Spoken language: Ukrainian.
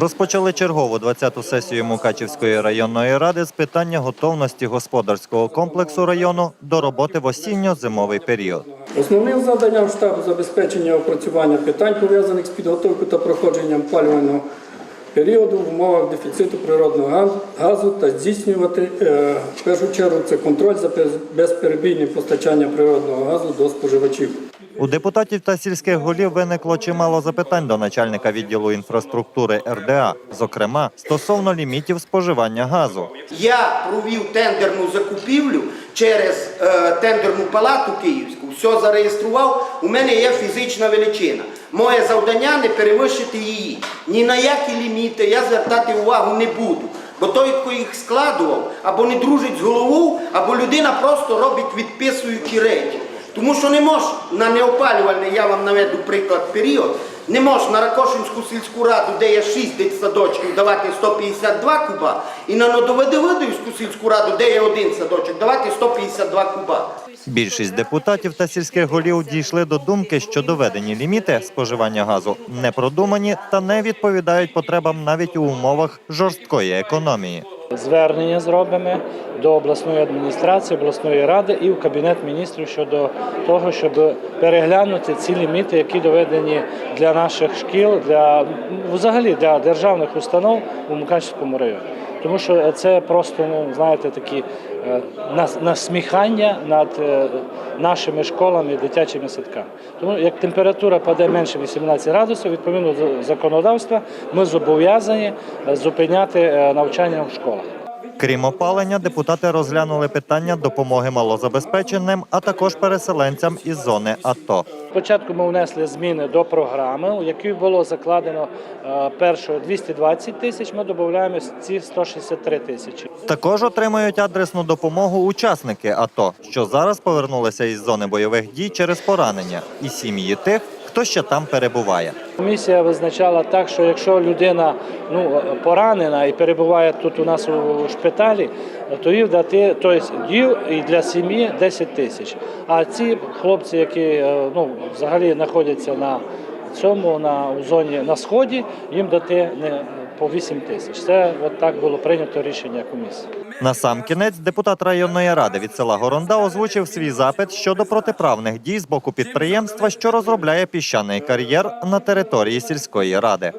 Розпочали чергову 20-ту сесію Мукачівської районної ради з питання готовності господарського комплексу району до роботи в осінньо-зимовий період. Основним завданням штабу забезпечення опрацювання питань, пов'язаних з підготовкою та проходженням палювального періоду в умовах дефіциту природного газ- газу та здійснювати е, в першу чергу це контроль за без- безперебійним постачанням природного газу до споживачів. У депутатів та сільських голів виникло чимало запитань до начальника відділу інфраструктури РДА, зокрема стосовно лімітів споживання газу. Я провів тендерну закупівлю через е, тендерну палату київську, все зареєстрував. У мене є фізична величина. Моє завдання не перевищити її. Ні на які ліміти я звертати увагу не буду. Бо той, хто їх складував, або не дружить з головою, або людина просто робить відписуючі речі. Тому що не мож на неопалювальний, я вам наведу приклад період, не мож на Ракошинську сільську раду, де є 6 дитсадочків, давати 152 куба, і на Новодовидовидівську сільську раду, де є один садочок, давати 152 куба. Більшість депутатів та сільських голів дійшли до думки, що доведені ліміти споживання газу не продумані та не відповідають потребам навіть у умовах жорсткої економії. Звернення зробимо до обласної адміністрації, обласної ради і в кабінет міністрів щодо того, щоб переглянути ці ліміти, які доведені для наших шкіл, для взагалі для державних установ у Мукачівському районі. Тому що це просто ну знаєте такі е, насміхання над е, нашими школами, дитячими садками. Тому як температура паде менше 18 градусів, відповідно до законодавства, ми зобов'язані е, зупиняти навчання в школах. Крім опалення, депутати розглянули питання допомоги малозабезпеченим, а також переселенцям із зони АТО. Спочатку ми внесли зміни до програми, у якій було закладено е, першою 220 тисяч. Ми додаємо ці 163 тисячі. Також отримають адресну допомогу учасники АТО, що зараз повернулися із зони бойових дій через поранення, і сім'ї тих, хто ще там перебуває. Комісія визначала так, що якщо людина ну поранена і перебуває тут у нас у шпиталі, то їй дати тобто і для сім'ї 10 тисяч. А ці хлопці, які е, ну взагалі знаходяться на цьому на зоні на сході, їм дати не по 8 тисяч. Це от так було прийнято рішення комісії. На сам кінець депутат районної ради від села Горонда озвучив свій запит щодо протиправних дій з боку підприємства, що розробляє піщаний кар'єр на території сільської ради.